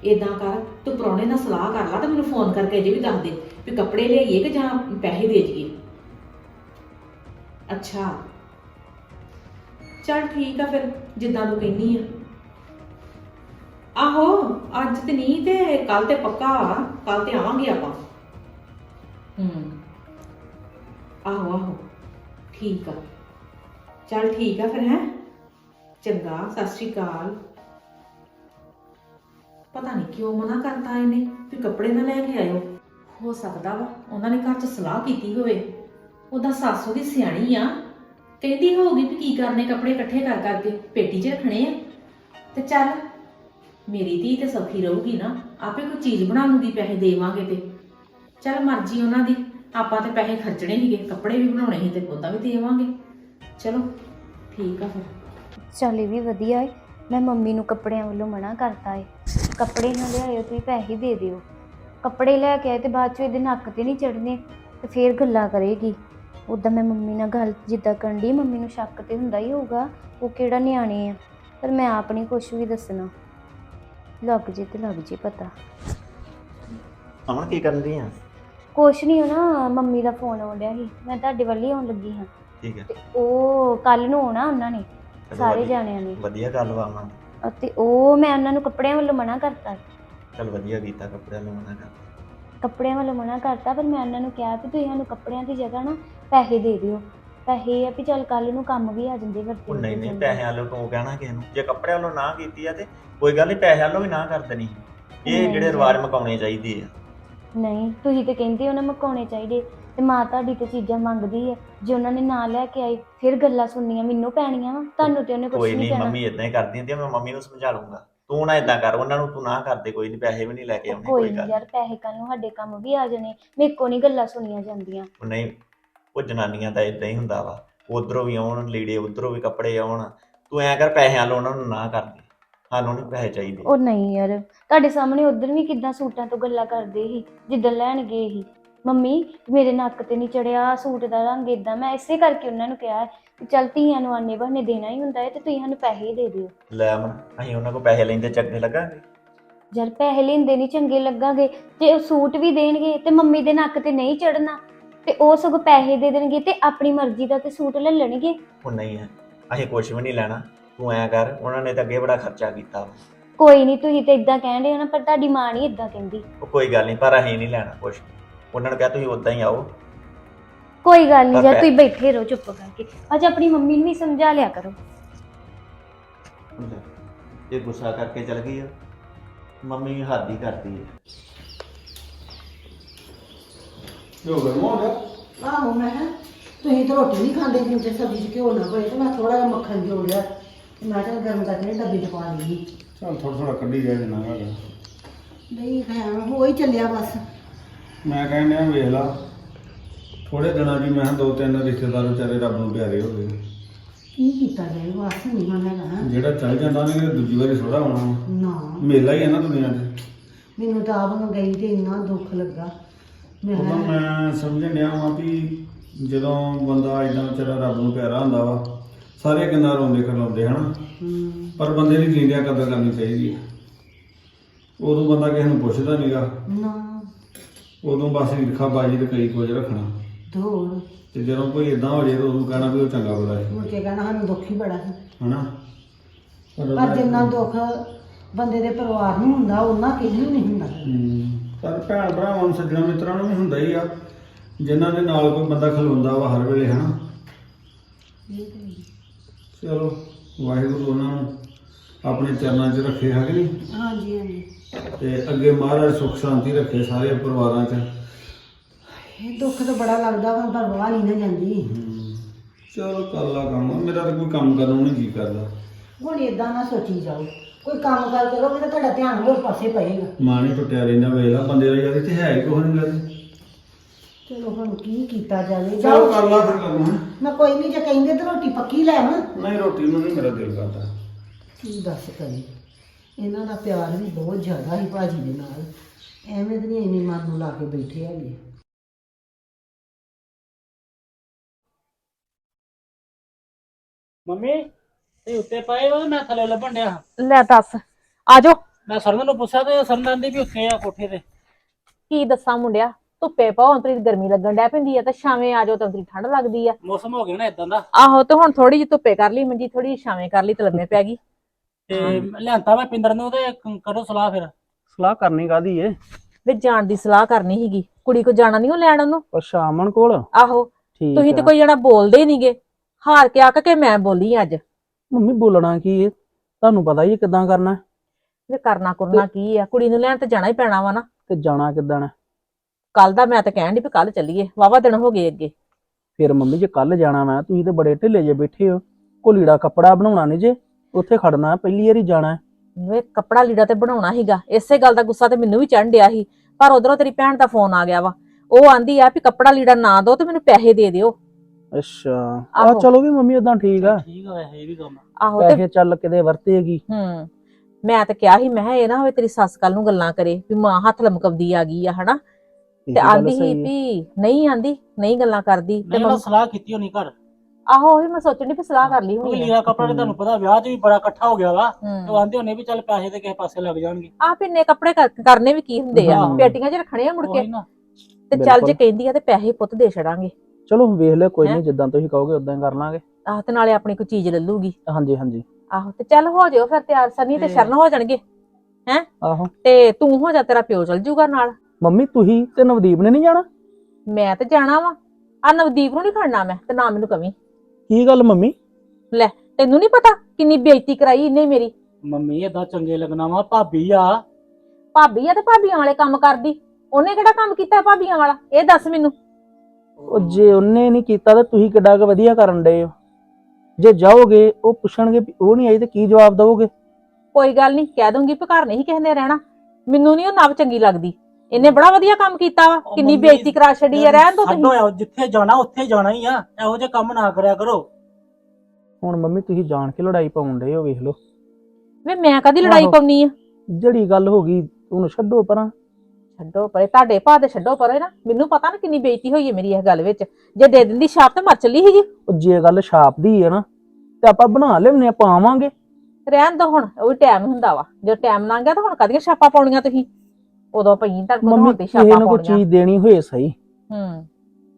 ਏਦਾਂ ਕਰ ਤੂੰ ਪ੍ਰਾਹੁਣੇ ਨਾਲ ਸਲਾਹ ਕਰ ਲਾ ਤੇ ਮੈਨੂੰ ਫੋਨ ਕਰਕੇ ਅਜੇ ਵੀ ਦੱਸ ਦੇ ਵੀ ਕੱਪੜੇ ਲਿਆਈਏ ਕਿ ਜਾਂ ਪੈਸੇ ਦੇ ਜਾਈਏ। ਅੱਛਾ। ਚੱਲ ਠੀਕ ਆ ਫਿਰ ਜਿੱਦਾਂ ਤੂੰ ਕਹਿੰਨੀ ਆ। ਆਹੋ ਅੱਜ ਤੇ ਨਹੀਂ ਤੇ ਕੱਲ ਤੇ ਪੱਕਾ ਕੱਲ ਤੇ ਆਵਾਂਗੇ ਆਪਾਂ। ਹੂੰ। ਆਹੋ ਆਹੋ ਠੀਕ ਆ। ਚੱਲ ਠੀਕ ਆ ਫਿਰ ਹੈ? ਚੰਗਾ, ਸਤਿ ਸ਼੍ਰੀ ਅਕਾਲ। ਪਤਾ ਨਹੀਂ ਕਿਉਂ ਮਨਾ ਕਰਤਾ ਇਹਨੇ, ਵੀ ਕੱਪੜੇ ਨਾ ਲੈ ਕੇ ਆਇਓ। ਹੋ ਸਕਦਾ ਵਾ, ਉਹਨਾਂ ਨੇ ਘਰ 'ਚ ਸਲਾਹ ਕੀਤੀ ਹੋਵੇ। ਉਹਦਾ ਸੱਸ ਉਹਦੀ ਸਿਆਣੀ ਆ। ਕਹਿੰਦੀ ਹੋਊਗੀ ਵੀ ਕੀ ਕਰਨੇ ਕੱਪੜੇ ਇਕੱਠੇ ਕਰ ਕਰਕੇ ਪੇਟੀ 'ਚ ਰੱਖਣੇ ਆ। ਤੇ ਚੱਲ, ਮੇਰੀ ਧੀ ਤੇ ਸੌਖੀ ਰਹੂਗੀ ਨਾ, ਆਪੇ ਕੋਈ ਚੀਜ਼ ਬਣਾ ਲੂਗੀ, ਪੈਸੇ ਦੇਵਾਂਗੇ ਤੇ। ਚੱਲ ਮਰਜ਼ੀ ਉਹਨਾਂ ਦੀ, ਆਪਾਂ ਤੇ ਪੈਸੇ ਖਰਚਣੇ ਸੀਗੇ, ਕੱਪੜੇ ਵੀ ਬਣਾਉਣੇ ਸੀ ਤੇ ਉਹਦਾ ਵੀ ਦੇਵਾਂਗੇ। ਚਲੋ, ਠੀਕ ਆ ਫਿਰ। ਚੱਲ ਇਹ ਵੀ ਵਧੀਆ ਏ। ਮੈਂ ਮੰਮੀ ਨੂੰ ਕੱਪੜਿਆਂ ਵੱਲੋਂ ਮਨਾ ਕਰਤਾ ਏ। ਕੱਪੜੇ ਨਾ ਲਿਆਇਓ ਤੁਸੀਂ ਪੈਸੇ ਦੇ ਦਿਓ। ਕੱਪੜੇ ਲੈ ਕੇ ਆਏ ਤੇ ਬਾਅਦ ਚ ਇਹਦੇ ਨੱਕ ਤੇ ਨਹੀਂ ਚੜਨੇ ਤੇ ਫੇਰ ਗੱਲਾਂ ਕਰੇਗੀ। ਉਦਾਂ ਮੈਂ ਮੰਮੀ ਨਾਲ ਗੱਲ ਜਿੱਦਾਂ ਕਰਨ ਦੀ ਮੰਮੀ ਨੂੰ ਸ਼ੱਕ ਤੇ ਹੁੰਦਾ ਹੀ ਹੋਊਗਾ ਉਹ ਕਿਹੜਾ ਨਿਆਣੇ ਆ। ਪਰ ਮੈਂ ਆਪ ਨਹੀਂ ਕੁਝ ਵੀ ਦੱਸਣਾ। ਲੱਗ ਜੇ ਤੇ ਲੱਗ ਜੇ ਪਤਾ। ਅਮਨ ਕੀ ਕਰਨ ਦੀ ਆ? ਕੁਛ ਨਹੀਂ ਨਾ ਮੰਮੀ ਦਾ ਫੋਨ ਆਉਂਦਿਆ ਸੀ। ਮੈਂ ਤੁਹਾਡੇ ਵੱਲ ਹੀ ਆਉਣ ਲੱਗੀ ਹਾਂ। ਠੀਕ ਹੈ। ਤੇ ਉਹ ਕੱਲ ਨੂੰ ਆਉਣਾ ਉਹਨਾਂ ਨੇ। ਚਲੋ ਸਾਰੇ ਵਧੀਆ- ਜਾਣਿਆਂ ਨੇ ਵਧੀਆ ਗੱਲ ਵਾ ਅਮਨ ਅਤੇ ਉਹ ਮੈਂ ਉਹਨਾਂ ਨੂੰ ਕੱਪੜਿਆਂ ਵੱਲੋਂ ਮਨਾ ਕਰਤਾ। ਚਲ ਵਧੀਆ ਕੀਤਾ ਕੱਪੜਿਆਂ ਨੂੰ ਮਨਾ ਕਰ ਕੱਪੜਿਆਂ ਵੱਲੋਂ ਮਨਾ ਕਰਤਾ ਪਰ ਮੈਂ ਉਹਨਾਂ ਨੂੰ ਕਿਹਾ ਵੀ ਤੁਸੀਂ ਸਾਨੂੰ ਕੱਪੜਿਆਂ ਦੀ ਜਗ੍ਹਾ ਨਾ ਪੈਸੇ ਦੇ ਦਿਓ। ਪੈਸੇ ਆ ਵੀ ਚੱਲ ਕੱਲ ਨੂੰ ਕੰਮ ਵੀ ਆ ਜਾਂਦੇ ਵਰਤੇ ਉਹ ਨਹੀਂ ਨਹੀਂ। ਪੈਸਿਆਂ ਵੱਲੋਂ ਤੂੰ ਕਹਿਣਾ ਕਿਸੇ ਨੂੰ? ਜੇ ਕੱਪੜਿਆਂ ਵੱਲੋਂ ਨਾ ਕੀਤੀ ਆ ਤੇ ਕੋਈ ਗੱਲ ਨਹੀਂ ਪੈਸਿਆਂ ਵੱਲੋਂ ਵੀ ਨਾ ਕਰ ਦੇਣੀ। ਇਹ ਨਹੀਂ ਜਿਹੜੇ। ਰਿਵਾਜ ਮਕਾਉਣੇ ਚਾਹੀਦੇ ਆ। ਨਹੀਂ ਤੁਸੀਂ ਤੇ ਕਹਿੰਦੇ ਹੋ ਨਾ ਮਕਾਉਣੇ ਚਾਹੀਦੇ। ਤੇ ਮਾਂ ਤੁਹਾਡੀ ਤੇ ਚੀਜ਼ਾਂ ਮੰਗਦੀ ਹੈ ਜੇ ਉਹਨਾਂ ਨੇ ਨਾ ਲੈ ਕੇ ਆਏ ਫਿਰ ਗੱਲਾਂ ਸੁਣਨੀਆਂ ਮੈਨੂੰ ਪੈਣੀਆਂ ਵਾ। ਤੁਹਾਨੂੰ ਤੇ ਉਹਨੇ ਕੁਝ ਕੋਈ ਨਹੀਂ ਨਹੀਂ ਕਹਿਣਾ। ਮੰਮੀ ਇਦਾਂ ਹੀ ਕਰਦੀ ਹੁੰਦੀ ਆ ਮੈਂ ਮੰਮੀ ਨੂੰ ਸਮਝਾ ਲੂੰਗਾ ਤੂੰ ਨਾ ਇਦਾਂ ਕਰ ਉਹਨਾਂ ਨੂੰ ਤੂੰ ਨਾ ਕਰਦੇ ਕੋਈ ਨਹੀਂ ਪੈਸੇ ਵੀ ਨਹੀਂ ਲੈ ਕੇ ਆਉਣੇ ਕੋਈ ਕੋਈ ਗੱਲ ਯਾਰ ਪੈਸੇ ਕੱਲ ਨੂੰ ਸਾਡੇ ਕੰਮ ਵੀ ਆ ਜਾਣੇ। ਮੇਰੇ ਕੋ ਨਹੀਂ ਗੱਲਾਂ ਸੁਣੀਆਂ ਜਾਂਦੀਆਂ। ਉਹ ਨਹੀਂ ਉਹ ਜਨਾਨੀਆਂ ਦਾ ਇਦਾਂ ਹੀ ਹੁੰਦਾ ਵਾ। ਉਧਰੋਂ ਵੀ ਆਉਣ ਲੀੜੇ ਉਧਰੋਂ ਵੀ ਕੱਪੜੇ ਆਉਣ। ਤੂੰ ਐਂ ਕਰ ਪੈਸਿਆਂ ਵੱਲੋਂ ਉਹਨਾਂ ਨੂੰ ਨਾ ਕਰ ਦੇ। ਸਾਨੂੰ ਨਹੀਂ ਪੈਸੇ ਚਾਹੀਦੇ। ਉਹ ਨਹੀਂ ਯਾਰ ਤੁਹਾਡੇ ਸਾਹਮਣੇ ਉਧਰ ਵੀ ਕਿੱਦਾਂ ਸੂਟਾਂ ਤੋਂ ਗੱਲਾਂ ਕਰਦੇ ਸੀ ਜਿੱਦਣ ਲੈਣ ਗਏ ਸੀ। ਮੰਮੀ ਮੇਰੇ ਨੱਕ ਤੇ ਨਹੀਂ ਚੜਿਆ ਸੂਟ ਦਾ ਰੰਗ ਇਦਾਂ ਮੈਂ ਇਸੇ ਕਰਕੇ ਉਹਨਾਂ ਨੂੰ ਕਿਹਾ ਕਿ ਚੱਲ ਧੀਆਂ ਨੂੰ ਆਨੇ ਬਹਾਨੇ ਦੇਣਾ ਹੀ ਹੁੰਦਾ ਹੈ ਤੇ ਤੁਸੀਂ ਸਾਨੂੰ ਪੈਸੇ ਹੀ ਦੇ ਦਿਓ। ਲੈ ਅਮਨ ਅਸੀਂ ਉਹਨਾਂ ਕੋਲ ਪੈਸੇ ਲੈਂਦੇ ਚੰਗੇ ਲੱਗਾਂਗੇ। ਯਾਰ ਪੈਸੇ ਲੈਂਦੇ ਨਹੀਂ ਚੰਗੇ ਲੱਗਾਂਗੇ। ਜੇ ਉਹ ਸੂਟ ਵੀ ਦੇਣਗੇ ਤੇ ਮੰਮੀ ਦੇ ਨੱਕ ਤੇ ਨਹੀਂ ਚੜਨਾ ਤੇ ਉਹ ਸਗੋਂ ਪੈਸੇ ਦੇ ਦੇਣਗੇ ਤੇ ਆਪਣੀ ਮਰਜ਼ੀ ਦਾ ਤੇ ਸੂਟ ਲੈ ਲੈਣਗੇ। ਉਹ ਨਹੀਂ ਹੈ ਅਸੀਂ ਕੁਝ ਵੀ ਨਹੀਂ ਲੈਣਾ। ਤੂੰ ਐਂ ਕਰ ਉਹਨਾਂ ਨੇ ਤਾਂ ਅੱਗੇ ਬੜਾ ਖਰਚਾ ਕੀਤਾ। ਵਾ। ਕੋਈ ਨਹੀਂ ਤੁਸੀਂ ਤੇ ਇਦਾਂ ਕਹਿੰਦੇ ਹੋ ਨਾ ਪਰ ਤੁਹਾਡੀ ਮਾਂ ਨਹੀਂ ਇਦਾਂ ਕਹਿੰਦੀ। ਉਹ ਕੋਈ ਗੱਲ ਨਹੀਂ ਪਰ ਅਸੀਂ ਨਹੀਂ ਲੈਣਾ ਕੁਝ ਉਹਨਾਂ ਨੂੰ ਕਿਹਾ ਤੁਸੀਂ ਉਦਾਂ ਹੀ ਆਓ। ਕੋਈ ਗੱਲ ਨਹੀਂ ਯਾਰ ਹੈ। ਤੁਸੀਂ ਬੈਠੇ ਰਹੋ ਚੁੱਪ ਕਰਕੇ। ਅੱਜ ਆਪਣੀ ਮੰਮੀ ਨੂੰ ਵੀ ਸਮਝਾ ਲਿਆ ਕਰੋ। ਇਹ ਗੁੱਸਾ ਕਰਕੇ ਚਲ ਗਈ ਆ ਮੰਮੀ ਹੱਦ ਹੀ ਕਰਦੀ ਹੈ ਹੋ ਗਿਆ ਹੋ ਗਿਆ? ਆਹੋ ਮੈਂ ਕਿਹਾ ਤੁਸੀਂ ਤਾਂ ਰੋਟੀ ਨਹੀਂ ਖਾਂਦੇ ਜਿੰਨ ਚਿਰ ਸਬਜ਼ੀ 'ਚ ਘਿਓ ਨਾ ਹੋਏ ਤੇ ਮੈਂ ਥੋੜਾ ਜਿਹਾ ਮੱਖਣ ਜੋੜਿਆ ਤੇ ਮੈਂ ਕਿਹਾ ਗਰਮ ਕਰਕੇ ਡੱਬੇ 'ਚ ਪਾ ਲਈ ਚੱਲ ਥੋੜਾ ਥੋੜਾ ਕੱਢੀ ਜਾਏ ਜਿੰਨਾ ਹੈਗਾ। ਨਹੀਂ ਖਾਇਆ ਹੋ ਹੀ ਚੱਲਿਆ ਬਸ। ਮੈਂ ਕਹਿੰਦਾ ਵੇਖ ਲਾ। ਥੋੜੇ ਦਿਨਾਂ ਹੀ ਮੈਂ ਕਿਹਾ ਦੋ ਤਿੰਨ ਰਿਸ਼ਤੇਦਾਰ ਵਿਚਾਰੇ ਰੱਬ ਨੂੰ ਪਿਆਰੇ ਹੋ ਗਏ। ਕੀ ਕੀਤਾ ਜਾਏ ਬਸ ਨਹੀਂ ਹੁਣ ਹੈਗਾ। ਜਿਹੜਾ ਚੱਲ ਜਾਂਦਾ ਨਹੀਂ ਦੂਜੀ ਵਾਰੀ ਥੋੜਾ ਆਉਣਾ। ਨਾ। ਮੇਲਾ ਹੀ ਹੈ ਨਾ ਦੁਨੀਆ ਤੇ ਮੈਨੂੰ ਤਾਂ ਆਪ ਨੂੰ ਗਈ ਤੇ ਇੰਨਾ ਦੁੱਖ ਲੱਗਾ। ਮੈਂ ਕਿਹਾ, ਮੈਂ ਸਮਝਣ ਡਿਆ ਵਾਂ ਵੀ ਜਦੋਂ ਬੰਦਾ ਇਦਾਂ ਵਿਚਾਰਾ ਰੱਬ ਨੂੰ ਪਿਆਰਾ ਹੁੰਦਾ ਵਾ ਸਾਰੇ ਕਿੰਨਾ ਰੋਂਦੇ ਖਲਾਉਂਦੇ ਹਨਾ। ਹਮ, ਪਰ ਬੰਦੇ ਦੀ ਜਿੰਦਿਆ ਕਦਰ ਕਰਨੀ ਚਾਹੀਦੀ ਹੈ। ਉਦੋਂ ਬੰਦਾ ਕਿਸੇ ਨੂੰ ਪੁੱਛਦਾ ਨਹੀਂਗਾ ਨਾ। ਉਦੋਂ ਬਸ ਈਰਖਾ ਬਾਜੀ ਤੇ ਕਈ ਕੁਝ ਰੱਖਣਾ। ਦੌੜ ਤੇ ਜਦੋਂ ਕੋਈ ਇਦਾਂ ਹੋ ਜਾਏ ਤਾਂ ਉਦੋਂ ਕਹਿਣਾ ਵੀ ਉਹ ਚੰਗਾ ਬੁਲਾ ਹੈ। ਮੁੜ ਕੇ ਕਹਿਣਾ ਸਾਨੂੰ ਦੁੱਖ ਹੀ ਬੜਾ ਸੀ ਹਨਾ? ਪਰ ਜਿੰਨਾ ਦੁੱਖ ਬੰਦੇ ਦੇ ਪਰਿਵਾਰ ਨੂੰ ਹੁੰਦਾ ਉਹਨਾਂ ਕਿਸੇ ਨੂੰ ਨਹੀਂ ਹੁੰਦਾ। ਹਮ, ਪਰ ਭੈਣ ਭਰਾਵਾਂ ਨੂੰ ਸੱਜਣਾ ਮਿੱਤਰਾਂ ਨੂੰ ਵੀ ਹੁੰਦਾ ਹੀ ਆ। ਜਿਨ੍ਹਾਂ ਦੇ ਨਾਲ ਕੋਈ ਬੰਦਾ ਖਲੋਂਦਾ ਵਾ ਹਰ ਵੇਲੇ ਹਨਾ? ਚਲੋ ਵਾਹਿਗੁਰੂ ਉਹਨਾਂ ਨੂੰ ਆਪਣੇ ਚਰਨਾਂ 'ਚ ਰੱਖੇ ਹੈ ਕਿ ਨਹੀਂ? ਹਾਂਜੀ ਹਾਂਜੀ। ਤੇ ਅੱਗੇ ਮਹਾਰਾਜ ਸੁਖ ਸ਼ਾਂਤੀ ਰੱਖੇ ਸਾਰੇ ਪਰਿਵਾਰਾਂ 'ਚ। ਇਹ ਦੁੱਖ ਤਾਂ ਬੜਾ ਲੱਗਦਾ ਵਾ ਪਰ ਵਾਹ ਨਹੀਂ ਨਾ ਜਾਂਦੀ। ਹਮ, ਚਲੋ ਕਰ ਲਾ ਕੰਮ। ਮੇਰਾ ਤਾਂ ਕੋਈ ਕੰਮ ਕਰਨ ਨੂੰ ਨਹੀਂ ਜੀ ਕਰਦਾ। ਹੁਣ ਇਦਾਂ ਨਾ ਸੋਚੀ ਜਾਓ। ਕੋਈ ਕੰਮ ਕਰ ਕਰੋਗੇ ਤਾਂ ਤੁਹਾਡਾ ਧਿਆਨ ਹੋਰ ਪਾਸੇ ਪਏਗਾ। ਮਾਂ ਟੁੱਟਿਆ ਰਹਿੰਦਾ ਵੇਲਾ ਬੰਦੇ ਦਾ ਯਾਰ ਇੱਥੇ ਹੈ ਹੀ ਕੁਛ ਨਹੀਂ ਲੱਗਦਾ ਚਲੋ ਹੁਣ ਕੀ ਕੀਤਾ ਜਾਵੇ? ਚਲੋ ਜਾਓ। ਕਰ ਲਾ ਫਿਰ ਕੰਮ ਹੈਂ। ਮੈਂ ਕੋਈ ਨਹੀਂ ਜੇ ਕਹਿੰਦੇ ਤਾਂ ਰੋਟੀ ਪੱਕੀ ਲੈ ਆਵਾਂ। ਨਹੀਂ ਰੋਟੀ ਨੂੰ ਨਹੀਂ ਮੇਰਾ ਦਿਲ ਕਰਦਾ। ਕੀ ਦੱਸ ਕਰੀ ਇਹਨਾਂ ਦਾ ਪਿਆਰ ਵੀ ਬਹੁਤ ਜ਼ਿਆਦਾ ਹੀ ਭਾਜੀ ਦੇ ਨਾਲ। ਐਵੇਂ ਤਾਂ ਨਹੀਂ ਇੰਨੀ ਮਨ ਨੂੰ ਲਾ ਕੇ ਬੈਠੇ ਹੈਗੇ। ਮੰਮੀ ਤੇ ਉੱਤੇ ਪਏ ਉਹ ਮੈਂ ਥੱਲੇ ਲੱਭਣ ਡਿਆ ਲੈ ਦੱਸ ਆਜੋ ਮੈਂ ਸਰਨ ਨੂੰ ਪੁੱਛਿਆ ਤੇ ਸਰਨ ਆਂਦੀ ਵੀ ਉੱਤੇ ਆ ਕੋਠੇ ਤੇ। ਕੀ ਦੱਸਾਂ ਮੁੰਡਿਆ ਧੁੱਪੇ ਪਾਉ ਅੰਤਰੀ ਗਰਮੀ ਲੱਗਣ ਡੈ ਪੈਂਦੀ ਆ ਤੇ ਛਾਵੇਂ ਆਜੋ ਤਾਂ ਅੰਤਰੀ ਠੰਡ ਲੱਗਦੀ ਆ। ਮੌਸਮ ਹੋ ਗਿਆ ਨਾ ਇਦਾਂ ਦਾ। ਆਹੋ ਤੇ ਹੁਣ ਥੋੜੀ ਜਿਹੀ ਧੁੱਪੇ ਕਰ ਲਈ ਮੰਜੀ ਥੋੜੀ ਜਿਹੀ ਛਾਵੇਂ ਕਰ ਲਈ ਤੇ ਲੰਮੇ ਪੈ ਗਈ। ਤੇ ਲਿਆਂਤਾ ਮੈਂ ਪਿੰਦਰ ਨੂੰ ਤੇ ਕ- ਕਰੋ ਸਲਾਹ ਫਿਰ। ਸਲਾਹ ਕਰਨੀ ਕਾਦੀ ਏ? ਵੇ ਜਾਣ ਦੀ ਸਲਾਹ ਕਰਨੀ ਸੀਗੀ। ਕੁੜੀ ਕੋ ਜਾਣਾ ਨਹੀਂ ਉਹ ਲੈਣ ਉਹਨੂੰ? ਅੱਛਾ ਅਮਨ ਕੋਲ? ਆਹੋ। ਠੀਕ ਤੁਸੀਂ ਤੇ ਆ। ਕੋਈ ਜਣਾ ਬੋਲਦੇ ਨਹੀਂਗੇ ਹਾਰ ਕੇ ਆਕ ਕੇ ਮੈਂ ਬੋਲੀ ਅੱਜ? ਮੰਮੀ ਬੋਲਣਾ ਕੀ ਏ? ਤੁਹਾਨੂੰ ਪਤਾ ਹੀ ਏ ਕਿੱਦਾਂ ਕਰਨਾ ਹੈ, ਵੇ ਕਰਨਾ ਕਰਨਾ ਕੀ ਆ ਕੁੜੀ ਨੂੰ ਲੈਣ ਤੇ ਜਾਣਾ ਹੀ ਪੈਣਾ ਵਾ ਨਾ। ਤੇ ਜਾਣਾ ਕਿੱਦਾਂ ਹੈ ਕੱਲ ਦਾ ਮੈਂ ਤਾਂ ਕਹਿਣ ਦੀ ਵੀ ਕੱਲ ਚੱਲੀਏ। ਵਾਵਾ ਦਿਨ ਹੋ ਗਏ ਅੱਗੇ। ਫਿਰ ਮੰਮੀ ਜੇ ਕੱਲ ਜਾਣਾ ਮੈਂ ਤੁਸੀਂ ਤੇ ਬੜੇ ਢਿੱਲੇ ਜੇ ਬੈਠੇ ਹੋ। ਕੋ ਲੀੜਾ ਕੱਪੜਾ ਬਣਾਉਣਾ ਨਹੀਂ ਜੇ? ਉੱਥੇ ਖੜਨਾ ਪਹਿਲੀ ਵਾਰੀ ਜਾਣਾ ਹੈ। ਵੇ ਕੱਪੜਾ ਲੀੜਾ ਤੇ ਬਣਾਉਣਾ ਸੀਗਾ। ਇਸੇ ਗੱਲ ਦਾ ਗੁੱਸਾ ਤੇ ਮੈਨੂੰ ਵੀ ਚੜ੍ਹਨ ਡਿਆ ਸੀ। ਪਰ ਉਧਰੋਂ ਤੇਰੀ ਭੈਣ ਦਾ ਫੋਨ ਆ ਗਿਆ ਵਾ। ਉਹ ਆਂਦੀ ਆ ਵੀ ਕੱਪੜਾ ਲੀੜਾ ਨਾ ਦੋ ਤੇ ਮੈਨੂੰ ਪੈਸੇ ਦੇ ਦਿਓ। ਅੱਛਾ। ਆ ਆਹੋ। ਚਲੋ ਵੀ ਮੰਮੀ ਉਦਾਂ ਠੀਕ ਆ। ਠੀਕ ਆ ਵੈਸੇ ਇਹ ਵੀ ਕੰਮ ਆਹੋ ਤੇ ਪੈਸੇ ਚੱਲ ਕਿਤੇ ਵਰਤੇਗੀ। ਹੂੰ। ਮੈਂ ਤਾਂ ਕਿਹਾ ਸੀ ਮੈਂ ਕਿਹਾ ਇਹ ਨਾ ਹੋਵੇ ਤੇਰੀ ਸੱਸ ਕੱਲ ਨੂੰ ਗੱਲਾਂ ਕਰੇ ਵੀ ਮਾਂ ਹੱਥ ਲਮਕਵਦੀ ਆ ਗਈ ਆ ਹਨਾ? ਤੇ ਆਂਦੀ ਸੀ। ਵੀ ਨਹੀਂ ਆਂਦੀ ਨਹੀਂ ਗੱਲਾਂ ਕਰਦੀ। ਤੇ ਮੈਂ ਮੰਮ- ਸਲਾਹ ਕੀਤੀ ਹੋਣੀ ਘਰ। ਆਹੋ ਉਹੀ ਮੈਂ ਸੋਚਣੀ ਵੀ ਸਲਾਹ ਕਰ ਲਈ ਕਿਉਂਕਿ ਹੋਣੀ ਲੀੜਾ ਕੱਪੜਾ ਤੇ ਤੁਹਾਨੂੰ ਪਤਾ ਵਿਆਹ 'ਚ ਵੀ ਬੜਾ ਇਕੱਠਾ ਹੋ ਗਿਆ ਵਾ। ਤੇ ਆਂਦੇ ਹੋਣੇ ਵੀ ਚੱਲ ਪੈਸੇ ਤੇ ਕਿਸੇ ਪਾਸੇ ਲੱਗ ਜਾਣਗੇ। ਆ ਪਿੰਨੇ ਕੱਪੜੇ ਕਰ- ਕਰਨੇ ਵੀ ਕੀ ਹੁੰਦੇ ਆ? ਹਾਂ। ਪੇਟੀਆਂ 'ਚ ਰੱਖਣੇ ਆ ਮੁੜ ਕੇ। ਉਹੀ ਨਾ। ਤੇ ਚੱਲ ਜੇ ਬਿਲਕੁਲ। ਕਹਿੰਦੀ ਆ ਤੇ ਪੈਸੇ ਪੁੱਤ ਦੇ ਛੜਾਂਗੇ ਚਲੋ ਵੇਖ ਲਿਓ ਕੋਈ ਹੈਂ? ਨਹੀਂ ਜਿੱਦਾਂ ਤੁਸੀਂ ਕਹੋਗੇ ਉਦਾਂ ਹੀ ਕਰ ਲਾਂਗੇ। ਆਹ ਤੇ ਨਾਲੇ ਆਪਣੀ ਕੋਈ ਚੀਜ਼ ਲੈ ਲੂਗੀ ਹਾਂਜੀ ਹਾਂਜੀ। ਆਹੋ ਤੇ ਚੱਲ ਹੋ ਜਾਓ ਫਿਰ ਤਿਆਰ ਸਨੀ ਤੇ ਤੇ- ਸ਼ਰਨ ਹੋ ਜਾਣਗੇ। ਆਹੋ। ਤੇ ਤੂੰ ਹੋ ਜਾ ਤੇਰਾ ਪਿਓ ਚਲ ਜੂਗਾ ਨਾਲ। ਮੰਮੀ ਤੁਸੀਂ ਤੇ ਨਵਦੀਪ ਨੇ ਨਹੀਂ ਜਾਣਾ? ਮੈਂ ਤੇ ਜਾਣਾ ਵਾ। ਆ ਨਵਦੀਪ ਨੂੰ ਨਹੀਂ ਖੜਨਾ ਮੈਂ ਤੇ ਨਾ ਮੈਨੂੰ ਕਵੀ। ਕੀ ਗੱਲ ਮੰਮੀ? ਤੈਨੂੰ ਨਹੀਂ ਪਤਾ ਕਿੰਨੀ ਬੇਇੱਜ਼ਤੀ ਕਰਾਈ ਇਹਨੇ ਮੇਰੀ? ਮੰਮੀ ਏਦਾਂ ਚੰਗੇ ਲੱਗਣਾ ਵਾ ਭਾਬੀ ਆ। ਭਾਬੀ ਆ ਤੇ ਭਾਬੀਆਂ ਵਾਲੇ ਕੰਮ ਕਰਦੀ। ਉਹਨੇ ਕਿਹੜਾ ਕੰਮ ਕੀਤਾ ਭਾਬੀਆਂ ਵਾਲਾ? ਇਹ ਦੱਸ ਮੈਨੂੰ। ਉਹ ਜੇ ਉਹਨੇ ਨਹੀਂ ਕੀਤਾ ਤਾਂ ਤੁਸੀਂ ਕਿੱਡਾ ਕੁ ਵਧੀਆ ਕਰਨ ਡਏ ਹੋ। ਜੇ ਜਾਓਗੇ ਉਹ ਪੁੱਛਣਗੇ ਵੀ ਉਹ ਨਹੀਂ ਆਈ ਤੇ ਕੀ ਜਵਾਬ ਦਵੋਗੇ? ਕੋਈ ਗੱਲ ਨਹੀਂ ਕਹਿ ਦੂੰਗੀ ਵੀ ਘਰ ਨਹੀਂ ਕਿਸੇ ਨੇ ਰਹਿਣਾ। ਮੈਨੂੰ ਨਹੀਂ ਉਹ ਨਵ ਚੰਗੀ ਲੱਗਦੀ। ਇਹਨੇ ਬੜਾ ਵਧੀਆ ਕੰਮ ਕੀਤਾ ਵਾ ਉਹ ਕਿੰਨੀ ਮੰਮੀ, ਬੇਇੱਜ਼ਤੀ ਕਰਾ ਛੱਡੀ ਆ ਰਹਿਣ ਦੋ ਤੁਸੀਂ। ਯਾਰ, ਜਿੱਥੇ ਜਾਣਾ ਉੱਥੇ ਜਾਣਾ ਹੀ ਆ ਇਹੋ ਜਿਹੇ ਕੰਮ ਨਾ ਕਰਿਆ ਕਰੋ। ਹੁਣ ਮੰਮੀ ਤੁਸੀਂ ਜਾਣ ਕੇ ਲੜਾਈ ਪਾਉਣ ਡਏ ਹੋ ਵੇਖ ਲਓ। ਵੇ ਮੈਂ ਕਦੀ ਲੜਾਈ ਆਹੋ। ਪਾਉਣੀ ਆ? ਜਿਹੜੀ ਗੱਲ ਹੋ ਗਈ ਉਹਨੂੰ ਛੱਡੋ ਪਰਾਂ। ਛੱਡੋ ਪਰੇ ਤੁਹਾਡੇ ਭਾ ਦੇ ਛੱਡੋ ਪਰੇ ਨਾ। ਮੈਨੂੰ ਪਤਾ ਨਾ ਕਿੰਨੀ ਬੇਇੱਜ਼ਤੀ ਹੋਈ ਹੈ ਮੇਰੀ ਇਸ ਗੱਲ ਵਿੱਚ। ਜੇ ਦੇ ਦਿੰਦੀ ਛਾਪ ਤੇ ਮਰ ਚੱਲੀ ਸੀਗੀ। ਉਹ ਜੇ ਗੱਲ ਛਾਪ ਦੀ ਹੈ ਨਾ ਤੇ ਆਪਾਂ ਬਣਾ ਲਿਆਉਂਦੇ ਆਪਾਂ ਆਵਾਂਗੇ। ਰਹਿਣ ਦੋ ਹੁਣ ਉਹ ਵੀ ਟਾਈਮ ਹੁੰਦਾ ਵਾ। ਜੇ ਟਾਈਮ ਲੰਘ ਗਿਆ ਤਾਂ ਹੁਣ ਕਦੀਆਂ ਛਾਪਾਂ ਪਾਉਣੀਆਂ ਤੁਸੀਂ? ਉਦੋਂ ਪਈ ਤਾਂ ਮੰਮੀ ਹੁਣ ਤੇ ਕਿਸੇ ਛਾਪਾਂ ਨੂੰ ਕੋਈ ਪਾਉਣੀਆਂ। ਚੀਜ਼ ਦੇਣੀ ਹੋਏ ਸਹੀ। ਹੂੰ।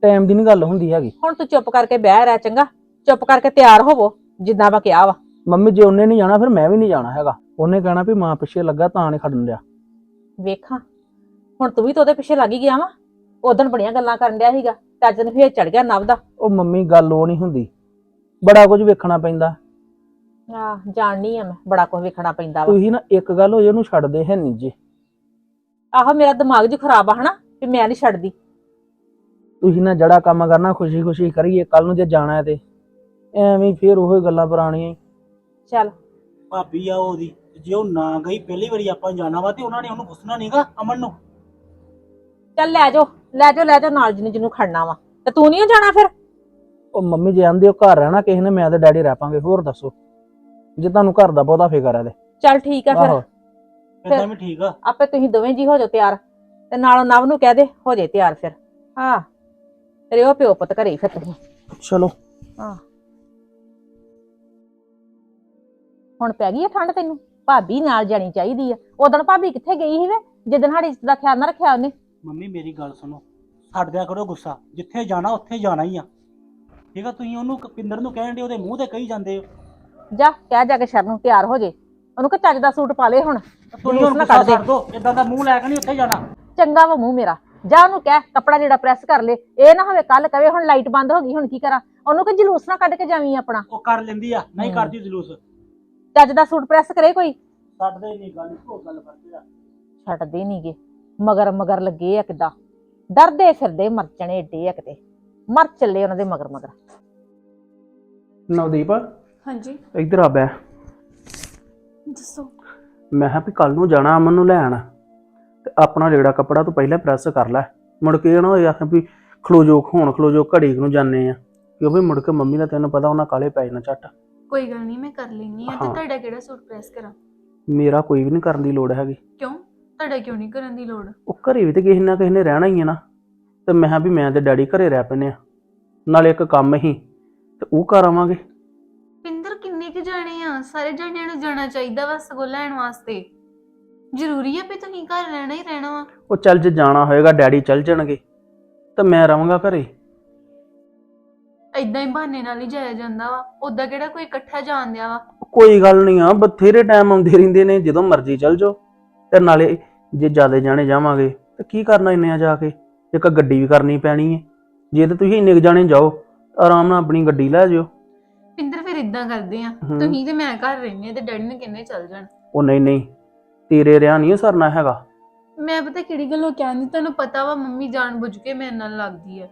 ਟਾਈਮ ਦੀ ਨਹੀਂ ਗੱਲ ਹੁੰਦੀ ਹੈਗੀ। ਹੁਣ ਤੂੰ ਚੁੱਪ ਕਰਕੇ ਬਹਿ ਰਹਿ ਚੰਗਾ ਚੁੱਪ ਕਰਕੇ ਤਿਆਰ ਹੋਵੋ ਜਿੱਦਾਂ ਮੈਂ ਕਿਹਾ ਵਾ। ਮੰਮੀ ਜੇ ਉਹਨੇ ਨਹੀਂ ਜਾਣਾ ਫਿਰ ਮੈਂ ਵੀ ਨਹੀਂ ਜਾਣਾ ਹੈਗਾ। ਉਹਨੇ ਕਹਿਣਾ ਵੀ ਮਾਂ ਪਿੱਛੇ ਲੱਗਾ ਤਾਂ ਨਹੀਂ ਖੜਨ ਲਿਆ ਵੇਖਾਂ ਹੁਣ ਤੂੰ ਵੀ ਤਾਂ ਉਹਦੇ ਪਿੱਛੇ ਲੱਗ ਹੀ ਗਿਆ ਵਾ। ਉਦੋਂ ਬੜੀਆਂ ਗੱਲਾਂ ਕਰਨ ਡਿਆ ਸੀਗਾ ਤੇ ਅੱਜ ਦਿਨ ਫੇਰ ਚੜ ਗਿਆ ਨਵ ਦਾ। ਉਹ ਮੰਮੀ ਗੱਲ ਉਹ ਨਹੀਂ ਹੁੰਦੀ। ਬੜਾ ਕੁਝ ਵੇਖਣਾ ਪੈਂਦਾ। ਆ ਜਾਣਨੀ ਆ ਮੈਂ ਬੜਾ ਕੁਝ ਵੇਖਣਾ ਪੈਂਦਾ ਵਾ। ਤੁਸੀਂ ਨਾ ਇੱਕ ਗੱਲ ਹੋ ਜੇ ਉਹਨੂੰ ਛੱਡਦੇ ਹੈ ਨਹੀਂ ਜੇ। ਆਹੋ ਮੇਰਾ ਦਿਮਾਗ ਜੀ ਖਰਾਬ ਆ ਹਨਾ ਵੀ ਮੈਂ ਨਹੀਂ ਛੱਡਦੀ। ਤੁਸੀਂ ਨਾ ਜਿਹੜਾ ਕੰਮ ਕਰਨਾ ਖੁਸ਼ੀ ਖੁਸ਼ੀ ਕਰੀਏ ਕੱਲ ਨੂੰ ਜੇ ਜਾਣਾ ਹੈ ਤੇ। ਐਵੇਂ ਹੀ ਫੇਰ ਉਹੀ ਗੱਲਾਂ ਪੁਰਾਣੀਆਂ ਹੀ। ਚੱਲ। ਭਾਬੀ ਆ ਉਹਦੀ ਜੇ ਉਹ ਨਾ ਗਈ ਪਹਿਲੀ ਵਾਰੀ ਆਪਾਂ ਜਾਣਾ ਵਾ ਤੇ ਉਹਨਾਂ ਨੇ ਉਹਨੂੰ ਪੁੱਛਣਾ ਨਹੀਂਗਾ ਅਮਨ ਨੂੰ। ਚੱਲ ਲੈ ਜਾਓ ਲੈ ਜਾਓ ਲੈ ਜਾਓ ਨਾਲ ਜਿਹਨੂੰ ਜਿਹਨੂੰ ਖੜਨਾ ਵਾ। ਤੇ ਤੂੰ ਨਹੀਂ ਜਾਣਾ ਫਿਰ? ਉਹ ਮੰਮੀ ਜੇ ਆਂਦੇ ਉਹ ਘਰ ਰਹਿਣਾ ਕਿਸੇ ਨੇ ਮੈਂ ਤੇ ਡੈਡੀ ਰਹਿ ਪਾਂਗੇ ਹੋਰ ਦੱਸੋ। ਜੇ ਤੁਹਾਨੂੰ ਘਰ ਦਾ ਬਹੁਤਾ ਫਿਕਰ ਹੈ ਤੇ। ਚੱਲ ਠੀਕ ਆ ਫਿਰ। ਆਹੋ। ਇਦਾਂ ਵੀ ਠੀਕ ਆ। ਆਪੇ ਤੁਸੀਂ ਦੋਵੇਂ ਜੀ ਹੋ ਜਾਓ ਤਿਆਰ ਤੇ ਨਾਲੋਂ ਨਵ ਨੂੰ ਕਹਿ ਦੇ ਹੋ ਜੇ ਤਿਆਰ ਫਿਰ। ਹਾਂ ਤੇਰੇ ਉਹ ਪਿਓ ਪੁੱਤ ਘਰੇ ਫਿਰ ਤੁਸੀਂ। ਚਲੋ। ਹਾਂ। ਹੁਣ ਪੈ ਗਈ ਆ ਠੰਡ ਤੈਨੂੰ ਭਾਬੀ ਨਾਲ ਜਾਣੀ ਚਾਹੀਦੀ ਆ। ਉਦੋਂ ਭਾਬੀ ਕਿੱਥੇ ਗਈ ਸੀ ਵੇ? ਜਿੱਦਣ ਸਾਡੀ ਇੱਜ਼ਤ ਦਾ ਖਿਆਲ ਨਾ ਰੱਖਿਆ ਉਹਨੇ। ਮੰਮੀ ਮੇਰੀ ਗੱਲ ਸੁਣੋ। ਛੱਡ ਦਿਆ ਕਰੋ ਗੁੱਸਾ। ਜਿੱਥੇ ਜਾਣਾ ਉੱਥੇ ਜਾਣਾ ਹੀ ਆ। ਠੀਕ ਆ ਤੁਸੀਂ ਉਹਨੂੰ ਪਿੰਦਰ ਨੂੰ ਕਹਿਣ ਦੇ ਉਹਦੇ ਮੂੰਹ ਤੇ ਕਹੀ ਜਾਂਦੇ ਹੋ। ਜਾ ਕਹਿ ਜਾ ਕੇ ਸ਼ਰਨ ਨੂੰ ਤਿਆਰ ਹੋ ਜੇ। ਉਹਨੂੰ ਕਿ ਚੱਜ ਦਾ ਸੂਟ ਪਾ ਲੈ ਹੁਣ। ਹੁਣ ਨਾ ਕੱਢ ਦੇ। ਇਦਾਂ ਦਾ ਮੂੰਹ ਲੈ ਕੇ ਨਹੀਂ ਉੱਥੇ ਜਾਣਾ। ਚੰਗਾ ਵਾ ਮੂੰਹ ਮੇਰਾ। ਜਾ ਉਹਨੂੰ ਕਹਿ ਕੱਪੜਾ ਜਿਹੜਾ ਪ੍ਰੈਸ ਕਰ ਲੈ। ਇਹ ਨਾ ਹੋਵੇ ਕੱਲ ਕਵੇ ਹੁਣ ਲਾਈਟ ਬੰਦ ਹੋ ਗਈ ਹੁਣ ਕੀ ਕਰਾਂ? ਉਹਨੂੰ ਕਿ ਜਲੂਸ ਨਾ ਕੱਢ ਕੇ ਜਾਵੀਂ ਆਪਣਾ। ਉਹ ਕਰ ਲੈਂਦੀ ਆ ਨਹੀਂ। ਕਰਦੀ ਜਲੂਸ। ਚੱਜ ਦਾ ਸੂਟ ਪ੍ਰੈਸ ਕਰੇ ਕੋਈ? ਛੱਡਦੇ ਨਹੀਂ ਗੱਲ ਉਹ ਗੱਲ ਕਰਦੇ ਆ। ਛੱਡਦੇ ਨਹੀਂਗੇ ਮਗਰ ਮਗਰ ਲੱਗੇ ਆ ਕਿਦਾਂ? ਡਰਦੇ ਫਿਰਦੇ ਮਰਚਣੇ ਏਡੇ ਆ ਕਿਤੇ। ਮਰ ਚੱਲੇ ਉਹਨਾਂ ਦੇ ਮਗਰ ਮਗਰ। ਨਵਦੀਪ ਹਾਂਜੀ। ਇੱਧਰ ਆ ਬੈ ਦੱਸੋ। ਮੈਂ ਕਿਹਾ ਵੀ ਕੱਲ ਨੂੰ ਜਾਣਾ ਅਮਨ ਨੂੰ ਲੈਣ ਤੇ ਆਪਣਾ ਜਿਹੜਾ ਕੱਪੜਾ ਤੂੰ ਪਹਿਲਾਂ ਪ੍ਰੈਸ ਕਰ ਲੈ। ਮੁੜ ਕੇ ਨਾ ਹੋਏ ਆਖੇ ਵੀ ਖਲੋ ਜੋ ਹੁਣ ਖਲੋ ਜੋ ਘੜੀ ਨੂੰ ਜਾਂਦੇ ਆ। ਕਿਉਂ ਵੀ ਮੁੜ ਕੇ ਮੰਮੀ ਦਾ ਤੈਨੂੰ ਪਤਾ ਉਹਨਾਂ ਕਾਲੇ ਪੈ ਜਾਣਾ ਝੱਟ। ਕੋਈ ਗੱਲ ਨਹੀਂ ਮੈਂ ਕਰ ਲੈਣੀ ਆ ਤੇ ਹਾਂ। ਤੁਹਾਡਾ ਕਿਹੜਾ ਸੂਟ ਪ੍ਰੈਸ ਕਰਾਂ? ਮੇਰਾ ਕੋਈ ਵੀ ਨਹੀਂ ਕਰਨ ਦੀ ਲੋੜ ਹੈਗੀ। ਕਿਉਂ? ਤੁਹਾਡਾ ਕਿਉਂ ਨਹੀਂ ਕਰਨ ਦੀ ਲੋੜ? ਉਹ ਘਰੇ ਵੀ ਤੇ ਕਿਸੇ ਨਾ ਕਿਸੇ ਨੇ ਰਹਿਣਾ ਹੀ ਹੈ ਨਾ। ਤੇ ਮੈਂ ਕਿਹਾ ਵੀ ਮੈਂ ਤੇ ਡੈਡੀ ਘਰੇ ਰਹਿ ਪੈਨੇ ਆ। ਨਾਲੇ ਇੱਕ ਕੰਮ ਹੀ ਤੇ ਉਹ ਕਰ ਆਵਾਂਗੇ। ਜਾਣੇ ਆ ਸਾਰੇ ਜਾਣਿਆਂ ਨੂੰ ਜਾਣਾ ਚਾਹੀਦਾ ਵਾ ਸਗੋਂ ਲੈਣ ਵਾਸਤੇ। ਜ਼ਰੂਰੀ ਆ ਵੀ ਤੁਸੀਂ ਘਰ ਰਹਿਣਾ ਹੀ ਰਹਿਣਾ ਵਾ। ਉਹ ਚੱਲ ਜੇ ਜਾਣਾ ਹੋਏਗਾ ਡੈਡੀ ਚੱਲ ਜਾਣਗੇ ਤੇ ਮੈਂ ਰਵਾਂਗਾ ਘਰੇ। ਐਦਾਂ ਹੀ ਬਹਾਨੇ ਨਾਲ ਹੀ ਜਾਇਆ ਜਾਂਦਾ ਵਾ। ਉਦਾਂ ਕਿਹੜਾ ਕੋਈ ਇਕੱਠਾ ਜਾਣ ਦਿਆ ਵਾ। ਕੋਈ ਗੱਲ ਨਹੀਂ ਆ ਬਥੇਰੇ ਟਾਈਮ ਆਉਂਦੇ ਰਹਿੰਦੇ ਨੇ ਜਦੋਂ ਮਰਜ਼ੀ ਚੱਲ ਜਾਓ। ਤੇ ਨਾਲੇ ਜੇ ਜਿਆਦੇ ਜਾਣੇ ਜਾਵਾਂਗੇ ਤੇ ਕੀ ਕਰਨਾ ਇੰਨੇ ਆ ਜਾ ਕੇ? ਇੱਕ ਗੱਡੀ ਵੀ ਕਰਨੀ ਪੈਣੀ ਹੈ ਜੇ ਤੇ ਤੁਸੀਂ ਇੰਨੇ ਕੁ ਜਾਣੇ ਜਾਓ ਆਰਾਮ ਨਾਲ ਆਪਣੀ ਗੱਡੀ ਲੈ ਜਾਓ। ਇਦਾਂ ਕਰਦੇ ਆ। ਤੁਸੀਂ ਤੇ ਮੈਂ ਘਰ ਰਹਿੰਦੇ ਆ ਤੇ ਡੈਡੀ ਨੇ ਕਿੰਨੇ ਚੱਲ ਜਾਣ। ਉਹ ਨਹੀਂ ਨਹੀਂ। ਤੇਰੇ ਰਿਆ ਨਹੀਂ ਸਰਨਾ ਹੈਗਾ। ਮੈਂ ਪਤਾ ਕਿਹੜੀ ਗੱਲੋਂ ਕਹਿੰਦੀ ਤੁਹਾਨੂੰ ਪਤਾ ਵਾ ਮੰਮੀ ਜਾਣ ਬੁੱਝ ਕੇ ਮੇਰੇ ਨਾਲ ਲੱਗਦੀ ਹੈ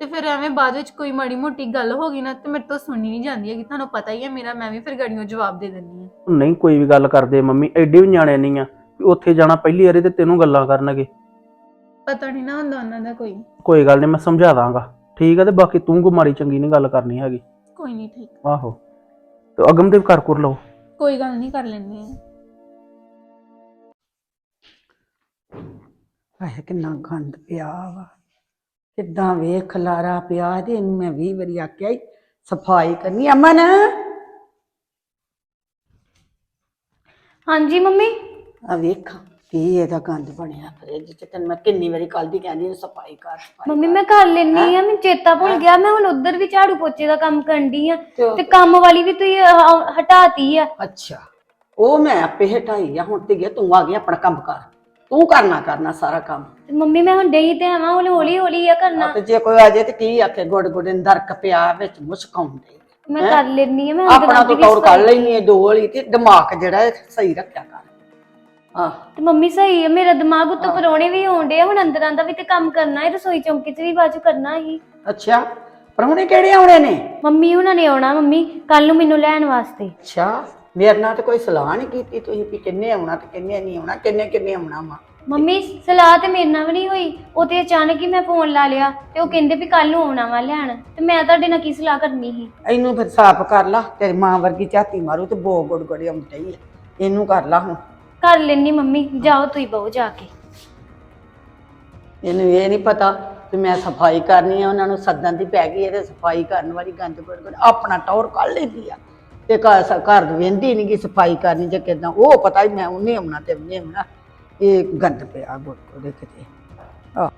ਤੇ ਫਿਰ ਐਵੇਂ ਬਾਅਦ ਵਿੱਚ ਕੋਈ ਮਾੜੀ ਮੋਟੀ ਗੱਲ ਹੋ ਗਈ ਨਾ ਤੇ ਮੇਰੇ ਤੋਂ ਸੁਣੀ ਨਹੀਂ ਜਾਂਦੀ ਹੈ ਕਿ ਤੁਹਾਨੂੰ ਪਤਾ ਹੀ ਹੈ ਮੇਰਾ ਮੈਂ ਵੀ ਫਿਰ ਗੜੀਆਂ ਜਵਾਬ ਦੇ ਦਿੰਦੀ ਹਾਂ ਉਹ ਨਹੀਂ ਕੋਈ ਵੀ ਗੱਲ ਕਰਦੇ ਮੰਮੀ ਐਡੇ ਵੀ ਨਿਆਣੇ ਨਹੀਂ ਆ ਵੀ ਉੱਥੇ ਜਾਣਾ ਪਹਿਲੀ ਵਾਰੀ ਤੇ ਤੈਨੂੰ ਗੱਲਾਂ ਕਰਨਗੇ। ਪਤਾ ਨਹੀਂ ਨਾ ਹੁੰਦਾ ਉਹਨਾਂ ਦਾ ਕੋਈ। ਕੋਈ ਗੱਲ ਨਹੀਂ ਮੈਂ ਸਮਝਾ ਦਾਂਗਾ। ਠੀਕ ਹੈ ਤੇ ਬਾਕੀ ਤੂੰ ਕੋ ਮਾੜੀ ਚੰਗੀ ਨਹੀਂ ਗੱਲ ਕਰਨੀ ਹੈਗੀ। ਕੋਈ ਨਹੀਂ ਠੀਕ। ਆਹੋ। ਤੇ ਅਗਮ ਦੇ ਵੀ ਕਰ ਕੁਰ ਲਓ। ਕੋਈ ਗੱਲ ਨਹੀਂ ਕਰ ਆ। ਆਹ ਕਿੰਨਾ ਗੰਦ ਪਿਆ ਵਾ। ਕਿੱਦਾਂ ਵੇਖ ਖਲਾਰਾ ਪਿਆ ਤੇ ਇਹਨੂੰ ਮੈਂ 20 ਵਾਰੀ ਆਖਿਆ ਈ ਸਫ਼ਾਈ ਕਰਨੀ ਅਮਨ। ਹਾਂਜੀ ਮੰਮੀ। ਆ ਵੇਖ। ਕੀ ਇਹਦਾ ਗੰਦ ਬਣਿਆ ਫਰਿੱਜ ਚ? ਤੈਨੂੰ ਮੈਂ ਕਿੰਨੀ ਵਾਰੀ ਕੱਲ ਦੀ ਕਹਿੰਦੀ ਹਾਂ ਸਫ਼ਾਈ ਕਰ ਸਫ਼ਾਈ ਮੰਮੀ। ਮੈਂ ਕਰ ਲੈਣੀ ਆ ਮੈਨੂੰ ਚੇਤਾ ਭੁੱਲ ਗਿਆ। ਮੈਂ ਹੁਣ ਉਧਰ ਵੀ ਝਾੜੂ ਪੋਚੇ ਦਾ ਕੰਮ ਕਰਨ ਦੀ ਆ ਤੇ ਕੰਮ ਵਾਲੀ ਵੀ ਤੁਸੀਂ ਅਹ, ਹਟਾਤੀ ਆ। ਅੱਛਾ। ਉਹ ਮੈਂ ਆਪੇ ਹਟਾਈ ਆ ਹੁਣ ਤੇ ਗਿਆ ਤੂੰ ਆ ਗਿਆ ਆਪਣਾ ਕੰਮ ਕਰ। ਤੂੰ ਕਰਨਾ ਕਰਨਾ ਸਾਰਾ ਕੰਮ। ਤੇ ਮੰਮੀ ਮੈਂ ਹੁਣ ਡਈ ਤੇ ਆਵਾਂ ਹੌਲੀ ਹੌਲੀ ਹੌਲੀ ਆ ਕਰਨਾ ਤੇ ਜੇ ਕੋਈ ਆ ਜਾਏ ਤੇ ਕੀ ਆਖੇ ਗੁੜ ਗੁੜ ਅੰਦਰ ਕਪਿਆ ਵਿੱਚ ਮੁਸਕਾਉਂਦੇ। ਮੈਂ? ਕਰ ਲੈਣੀ ਆ ਮੈਂ ਆਪਣਾ ਤੂੰ ਤੌਰ ਕਰ। ਲੈਣੀ ਹੈ ਡੋਲ ਹੀ ਤੇ ਦਿਮਾਗ ਜਿਹੜਾ ਸਹੀ ਰੱਖਿਆ ਕਰ। ਆਹ। ਤੇ ਮੰਮੀ ਸਹੀ ਹੈ ਮੇਰਾ ਦਿਮਾਗ ਉੱਤੋਂ। ਪਰੋਣੇ ਵੀ ਹੋਣ ਡਿਆ ਹੁਣ ਅੰਦਰਾਂ ਦਾ ਵੀ ਤੇ ਕੰਮ ਕਰਨਾ ਹੈ ਰਸੋਈ ਚੌਂਕੀ 'ਚ ਵੀ ਬਾਜੂ ਕਰਨਾ ਹੀ। ਅੱਛਾ ਪ੍ਰਾਹੁਣੇ ਕਿਹੜੇ ਆਉਣੇ ਨੇ? ਮੰਮੀ ਉਹਨਾਂ ਨੇ ਆਉਣਾ ਮੰਮੀ ਕੱਲ ਨੂੰ ਮੈਨੂੰ ਲੈਣ ਵਾਸਤੇ। ਅੱਛਾ ਮੇਰੇ ਨਾਲ ਤੇ ਕੋਈ ਸਲਾਹ ਨਹੀਂ ਕੀਤੀ ਤੁਸੀਂ ਵੀ ਕਿੰਨੇ ਆਉਣਾ ਤੇ ਕਿੰਨੇ ਨਹੀਂ ਆਉਣਾ ਕਿੰਨੇ ਕਿੰਨੇ ਆਉਣਾ ਵਾ? ਮੰਮੀ ਸਲਾਹ ਤੇ ਮੇਰੇ ਨਾਲ ਵੀ ਨਹੀਂ ਹੋਈ। ਉਹ ਤੇ ਅਚਾਨਕ ਹੀ ਮੈਂ ਫੋਨ ਲਾ ਲਿਆ ਤੇ ਉਹ ਕਹਿੰਦੇ ਵੀ ਕੱਲ ਨੂੰ ਆਉਣਾ ਵਾ ਲੈਣ। ਤੇ ਮੈਂ ਤੁਹਾਡੇ ਨਾਲ ਕੀ ਸਲਾਹ ਕਰਨੀ ਸੀ? ਇਹਨੂੰ ਫਿਰ ਸਾਫ਼ ਕਰ ਲਾ ਤੇਰੀ ਮਾਂ ਵਰਗੀ ਝਾਤੀ ਮਾਰੂ ਤੇ ਬੋ ਗੁੜ ਗੁੜ ਆਉਂਦੀ ਹੈ ਇਹਨੂੰ ਕਰ ਲਾ ਹੁਣ। ਕਰ ਲੈਣੀ ਮੰਮੀ, ਜਾਓ ਤੁਸੀਂ ਬਹੁ ਜਾ ਕੇ। ਇਹਨੂੰ ਇਹ ਨਹੀਂ ਪਤਾ ਕਿ ਮੈਂ ਸਫ਼ਾਈ ਕਰਨੀ ਆ, ਉਹਨਾਂ ਨੂੰ ਸੱਦਣ ਦੀ ਪੈ ਗਈ ਤੇ ਸਫ਼ਾਈ ਕਰਨ ਵਾਲੀ ਗੰਦ ਗੁੜ ਗੁੜ ਆਪਣਾ ਟੌਰ ਕੱਢ ਲੈਂਦੀ ਆ। ਤੇ ਘਰ ਸ- ਘਰ ਵੇਂਦੀ ਨਹੀਂ ਕਿ ਸਫ਼ਾਈ ਕਰਨੀ ਜੇ ਕਿਦਾਂ, ਉਹ ਪਤਾ ਹੀ ਮੈਂ ਉਹਨੇ ਆਉਣਾ ਤੇ ਉਹਨੇ ਆਉਣਾ। ਇਹ ਗੰਦ ਪਿਆ ਗੁੜ ਗੁੜ ਕਿਤੇ ਆ